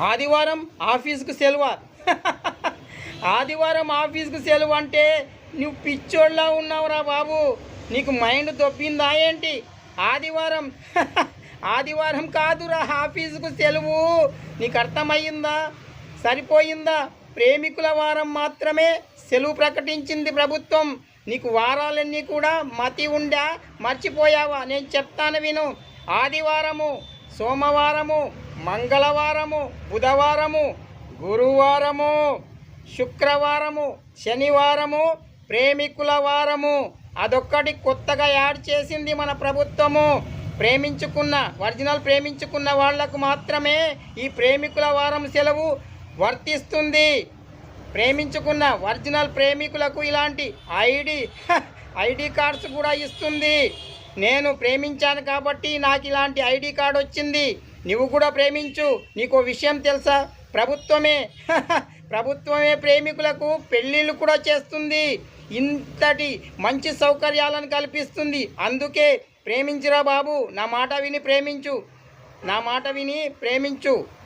ఆదివారం ఆఫీస్కు సెలవు. ఆదివారం ఆఫీస్కు సెలవు అంటే నువ్వు పిచ్చోళ్ళ ఉన్నావురా బాబు. నీకు మైండ్ దొబ్బిందా ఏంటి? ఆదివారం. ఆదివారం కాదురా ఆఫీసుకు సెలవు. నీకు అర్థమయ్యిందా? సరిపోయిందా? ప్రేమికుల వారం మాత్రమే సెలవు ప్రకటించింది ప్రభుత్వం. నీకు వారాలన్నీ కూడా మతి ఉండా మర్చిపోయావా? నేను చెప్తాను విను. ఆదివారము సోమవారము మంగళవారము బుధవారము గురువారము శుక్రవారము శనివారము ప్రేమికుల వారము. అదొక్కటి కొత్తగా యాడ్ చేసింది మన ప్రభుత్వము. ప్రేమించుకున్న ఒరిజినల్ ప్రేమించుకున్న వాళ్ళకు మాత్రమే ఈ ప్రేమికుల వారం సెలవు వర్తిస్తుంది. ప్రేమించుకున్న ఒరిజినల్ ప్రేమికులకు ఇలాంటి ఐడి ఐడి కార్డ్స్ కూడా ఇస్తుంది. నేను ప్రేమించాను కాబట్టి నాకు ఇలాంటి ఐడి కార్డ్ వచ్చింది. నువ్వు కూడా ప్రేమించు. నీకు విషయం తెలుసా? ప్రభుత్వమే. ప్రభుత్వమే ప్రేమికులకు పెళ్ళిళ్ళు కూడా చేస్తుంది. ఇంతటి మంచి సౌకర్యాలను కల్పిస్తుంది. అందుకే ప్రేమించురా బాబు. నా మాట విని ప్రేమించు. నా మాట విని ప్రేమించు.